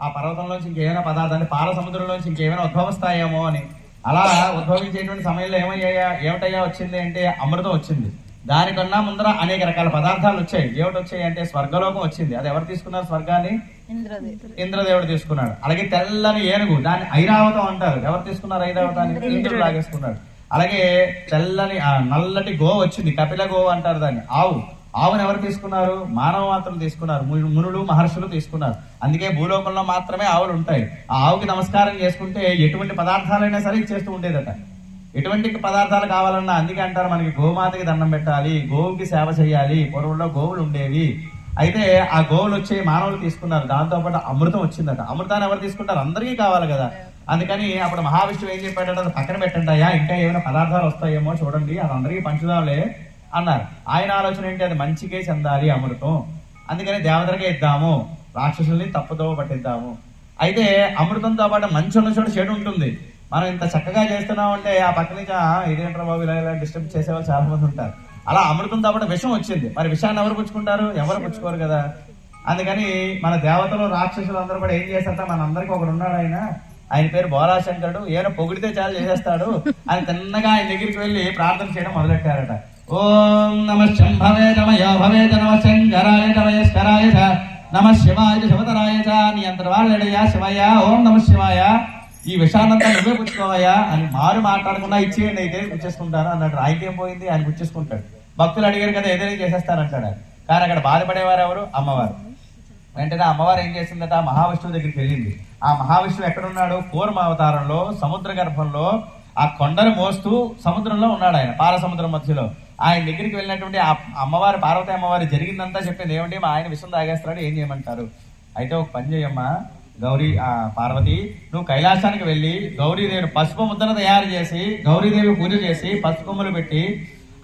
ఆ పర్వతంలోంచి ఇంకేమైనా పదార్థాన్ని పాల సముద్రంలోంచి ఇంకేమైనా ఉద్భవిస్తాయేమో అని. అలా ఉద్భవించేటువంటి సమయంలో ఏమయ్యాయా? ఏమిటయ్యా వచ్చింది అంటే అమృతం వచ్చింది. దానికన్నా ముందర అనేక రకాల పదార్థాలు వచ్చాయి. ఏమిటి వచ్చాయి అంటే స్వర్గలోకం వచ్చింది. అది ఎవరు తీసుకున్నారు స్వర్గాన్ని? ఇంద్రదేవుడు తీసుకున్నాడు. అలాగే తెల్లని ఏనుగు దాన్ని ఐరావతం అంటారు. ఎవరు తీసుకున్నారు ఐరావతాన్ని? ఇంద్రుడు. లాగేసుకున్నాడు. అలాగే తెల్లని ఆ, నల్లటి గో వచ్చింది. కపిల గో అంటారు దాన్ని. ఆవు. ఆవును ఎవరు తీసుకున్నారు? మానవ మాత్రం తీసుకున్నారు. మును- మునులు మహర్షులు తీసుకున్నారు. అందుకే భూలోకంలో మాత్రమే ఆవులు ఉంటాయి. ఆ ఆవుకి నమస్కారం చేసుకుంటే ఎటువంటి పదార్థాలైనా సరే ఇచ్చేస్తూ ఉండేదట. ఎటువంటి పదార్థాలు కావాలన్నా అందుకే అంటారు మనకి గోమాతకి దండం పెట్టాలి గోవుకి సేవ చేయాలి పూర్వంలో గోవులు ఉండేవి. అయితే ఆ గోవులు వచ్చి మానవులు తీసుకున్నారు. దాంతోపాటు అమృతం వచ్చిందట. అమృతాన్ని ఎవరు తీసుకుంటారు? అందరికీ కావాలి కదా. అందుకని అప్పుడు మహావిష్ణువు ఏం చెప్పాడంటే పక్కన పెట్టండి అయ్యా ఇంకా ఏమైనా పదార్థాలు వస్తాయేమో చూడండి అది అందరికీ పంచుదాంలే. అన్నారు. ఆయన ఆలోచన ఏంటి? అది మంచికే చెందాలి అమృతం. అందుకని దేవతలకే ఇద్దాము. రాక్షసుల్ని తప్పుతో పట్టిద్దాము. అయితే అమృతంతో పాటు మంచి ఉన్న చోట చెడు ఉంటుంది. మనం ఇంత చక్కగా చేస్తున్నాం అంటే ఆ పక్క నుంచి ఇదేంట్రా బాబు ఇలా ఇలా డిస్టర్బ్ చేసేవాళ్ళు చాలా మంది ఉంటారు. అలా అమృతంతో పాటు విషం వచ్చింది. మరి విషయాన్ని ఎవరు పుచ్చుకుంటారు? ఎవరు పుచ్చుకోరు కదా? అందుకని మన దేవతలు రాక్షసులు అందరూ కూడా ఏం చేస్తారు మన అందరికి ఒకడు ఉన్నాడు ఆయన. ఆయన పేరు బోలాశంకరుడు. ఏదో పొగిడితే చాలా చేసేస్తాడు ఆయన తిన్నగా ఆయన దగ్గరికి వెళ్ళి ప్రార్థన చేయడం మొదలెట్టారట. ఓం నమ శంభవే నమయో భవే నమ శంకరాయ నమయస్కరాయ నమ శివాయ శివతరాయ చ నీ అంతట శివయ్య. ఓం నమ శివాయ. ఈ విషాన్నంతా నువ్వే పుచ్చుకోవయ్యా అని మారు మాట్లాడకుండా ఇచ్చేయండి అయితే పుచ్చేసుకుంటాను అన్నాడు. ఆయనకేం పోయింది? ఆయన గుర్చేసుకుంటాడు భక్తులు అడిగారు కదా ఏదైనా చేసేస్తానంటాడు. కానీ అక్కడ బాధపడేవారు ఎవరు? అమ్మవారు. వెంటనే అమ్మవారు ఏం చేసిందట? మహావిష్ణువు దగ్గరికి వెళ్ళింది. ఆ మహావిష్ణువు ఎక్కడున్నాడు? కూర్మ అవతారంలో సముద్ర గర్భంలో ఆ కొండను మోస్తూ సముద్రంలో ఉన్నాడు ఆయన. పాల సముద్రం మధ్యలో. ఆయన దగ్గరికి వెళ్ళినటువంటి ఆ అమ్మవారి పార్వతి అమ్మవారి జరిగిందంతా చెప్పింది. ఏమంటే మా ఆయన విషం తాగేస్తాడు ఏం చేయమంటారు? అయితే ఒక పని చేయమ్మా గౌరీ పార్వతి నువ్వు కైలాసానికి వెళ్ళి గౌరీదేవి పసుపు ముద్దను తయారు చేసి గౌరీదేవి పూజ చేసి పసుపుమ్మలు పెట్టి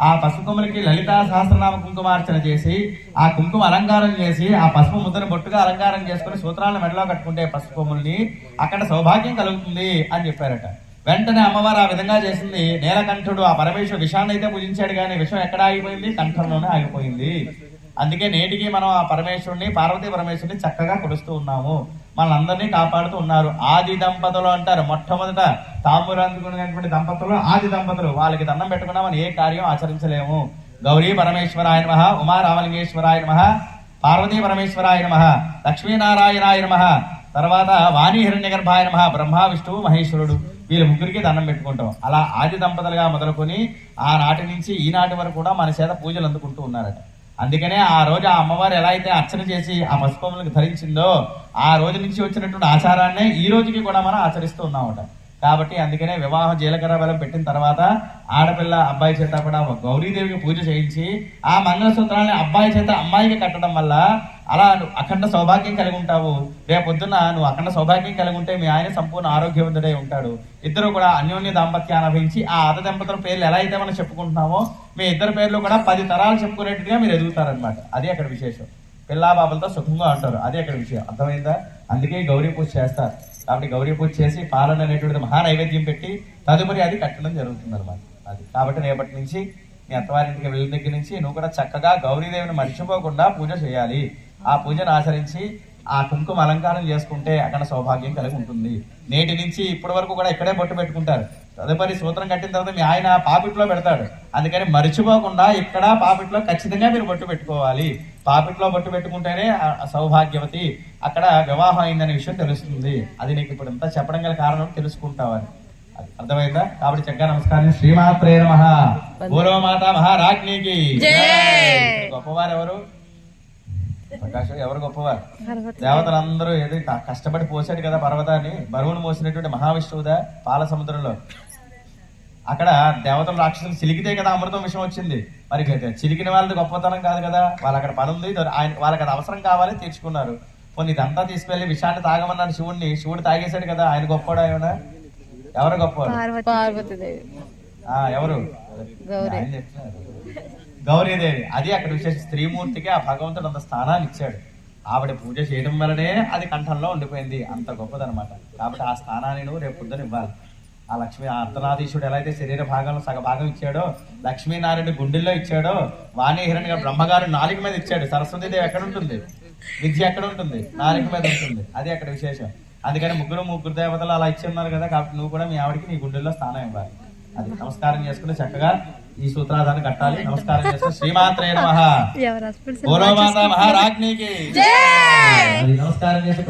ఆ పసుపుమ్మలకి లలితా సహస్రనామ కుంకుమార్చన చేసి ఆ కుంకుమ అలంకారం చేసి ఆ పసుపు ముద్దను బొట్టుగా అలంకారం చేసుకుని సూత్రాలను మెడలో కట్టుకుంటే పసుపుమ్మల్ని అక్కడ సౌభాగ్యం కలుగుతుంది అని చెప్పారట. వెంటనే అమ్మవారు ఆ విధంగా చేసింది. నీలకంఠుడు ఆ పరమేశ్వర విషాన్ని అయితే పూజించాడు కానీ విషం ఎక్కడ ఆగిపోయింది? కంఠంలోనే ఆగిపోయింది. అందుకే నేటికి మనం ఆ పరమేశ్వరుని పార్వతీ పరమేశ్వరుని చక్కగా కొలుస్తూ ఉన్నాము. మనందరినీ కాపాడుతూ ఉన్నారు. ఆది దంపతులు అంటారు. మొట్టమొదట తాంబూరు అందుకున్నటువంటి దంపతులు ఆది దంపతులు. వాళ్ళకి దండం పెట్టుకున్నా మనం ఏ కార్యం ఆచరించలేము. గౌరీ పరమేశ్వరాయ నమ ఉమా రామలింగేశ్వరాయ నమ పార్వతీ పరమేశ్వరాయ నమ లక్ష్మీనారాయణాయ నమ తర్వాత వాణి హిరణ్య గర్భాయ నమ బ్రహ్మ విష్ణువు మహేశ్వరుడు. వీళ్ళ ముగ్గురికి దండం పెట్టుకుంటాం. అలా ఆది దంపతులుగా మొదలుకొని ఆనాటి నుంచి ఈనాటి వరకు కూడా మన చేత పూజలు అందుకుంటూ ఉన్నారట. అందుకనే ఆ రోజు ఆ అమ్మవారు ఎలా అయితే అర్చన చేసి ఆ పసుపములకు ధరించిందో ఆ రోజు నుంచి వచ్చినటువంటి ఆచారాన్నే ఈ రోజుకి కూడా మనం ఆచరిస్తూ ఉన్నామట. కాబట్టి అందుకనే వివాహం జీలకర్ర బలం పెట్టిన తర్వాత ఆడపిల్ల అబ్బాయి చేత కూడా గౌరీదేవికి పూజ చేయించి ఆ మంగళసూత్రాన్ని అబ్బాయి చేత అమ్మాయికి కట్టడం వల్ల అలా నువ్వు అఖండ సౌభాగ్యం కలిగి ఉంటావు. రేపొద్దున నువ్వు అఖండ సౌభాగ్యం కలిగి ఉంటే మీ ఆయన సంపూర్ణ ఆరోగ్యవంతుడై ఉంటాడు. ఇద్దరు కూడా అన్యోన్య దాంపత్యాన్ని అనుభవించి ఆ ఆద దంపతుల పేర్లు ఎలా అయితే మనం చెప్పుకుంటున్నామో మీ ఇద్దరు పేర్లు కూడా పది తరాలు చెప్పుకునేట్టుగా మీరు ఎదుగుతారనమాట అదే అక్కడ విశేషం. పిల్లాబాబులతో సుఖంగా ఉంటారు. అదే అక్కడ విషయం. అర్థమైందా? అందుకే గౌరీ పూజ చేస్తారు. కాబట్టి గౌరీ పూజ చేసి పాలన అనేటువంటిది మహా నైవేద్యం పెట్టి తదుపరి అది కట్టడం జరుగుతుంది అనమాట అది. కాబట్టి రేపటి నుంచి నీ అత్తవారింటికి వెళ్ళిన దగ్గర నుంచి నువ్వు కూడా చక్కగా గౌరీదేవిని మర్చిపోకుండా పూజ చేయాలి. ఆ పూజను ఆచరించి ఆ కుంకుమ అలంకారం చేసుకుంటే అక్కడ సౌభాగ్యం కలిగి ఉంటుంది. నేటి నుంచి ఇప్పటి వరకు కూడా ఇక్కడే బొట్టు పెట్టుకుంటారు. తదుపరి సూత్రం కట్టిన తర్వాత మీ ఆయన పాపిట్లో పెడతాడు. అందుకని మర్చిపోకుండా ఇక్కడ పాపిట్లో ఖచ్చితంగా మీరు బొట్టు పెట్టుకోవాలి. పాపిట్లో బొట్టు పెట్టుకుంటేనే సౌభాగ్యవతి అక్కడ వివాహం అయిందనే విషయం తెలుస్తుంది. అది నీకు ఇప్పుడు ఇంత చెప్పడం గల కారణం తెలుసుకుంటావని అర్థమైందా? కాబట్టి చక్కగా నమస్కారం. శ్రీమాత్రే నమ. పూర్వమాత మహారాజ్ఞికి గొప్పవారు ఎవరు ప్రకాశం ఎవరు గొప్పవారు? దేవతలందరూ ఏదో కష్టపడి పోసాడు కదా పర్వతాన్ని. బరువును మోసినటువంటి మహావిష్ణువుదా పాల సముద్రంలో. అక్కడ దేవతలు రాక్షసులు చిలికితే కదా అమృతం విషయం వచ్చింది. మరి చిలికిన వాళ్ళది గొప్పతనం కాదు కదా. వాళ్ళ అక్కడ పని ఉంది ఆయన వాళ్ళకి అది అవసరం కావాలి తీర్చుకున్నారు. కొన్ని ఇదంతా తీసుకెళ్ళి విషాన్ని తాగమన్నాడు శివుణ్ణి. శివుడు తాగేశాడు కదా. ఆయన గొప్పవాడు ఏమన్నా? ఎవరు గొప్పవాడు పార్వతీదేవి. ఆ ఎవరు. ఆయన చెప్తున్నారు. గౌరీదేవి అది అక్కడ విశేష స్త్రీమూర్తికి ఆ భగవంతుడు అంత స్థానాన్ని ఇచ్చాడు. ఆవిడ పూజ చేయడం వల్లనే అది కంఠంలో ఉండిపోయింది. అంత గొప్పదనమాట. కాబట్టి ఆ స్థానాన్ని నువ్వు రేపు పొద్దున ఇవ్వాలి. ఆ లక్ష్మీ అర్ధనాధీశుడు ఎలా అయితే శరీర భాగంలో సగ భాగం ఇచ్చాడో లక్ష్మీనారాయణ గుండెల్లో ఇచ్చాడో వాణి హిరణ్య బ్రహ్మగారు నాలుగు మీద ఇచ్చాడు. సరస్వతీదేవి ఎక్కడ ఉంటుంది? విద్య ఎక్కడ ఉంటుంది? నాలుగు మీద ఉంటుంది. అది అక్కడ విశేషం. అందుకని ముగ్గురు ముగ్గురు దేవతలు అలా ఇచ్చి ఉన్నారు కదా కాబట్టి నువ్వు కూడా మీ ఆవిడకి నీ గుండెల్లో స్థానం ఇవ్వాలి. అది నమస్కారం చేసుకుని చక్కగా ఈ సూత్రాధారణ కట్టాలి. నమస్కారం చేస్తే శ్రీమాత్రే నమ. మహారాజ్నికి నమస్కారం చేసి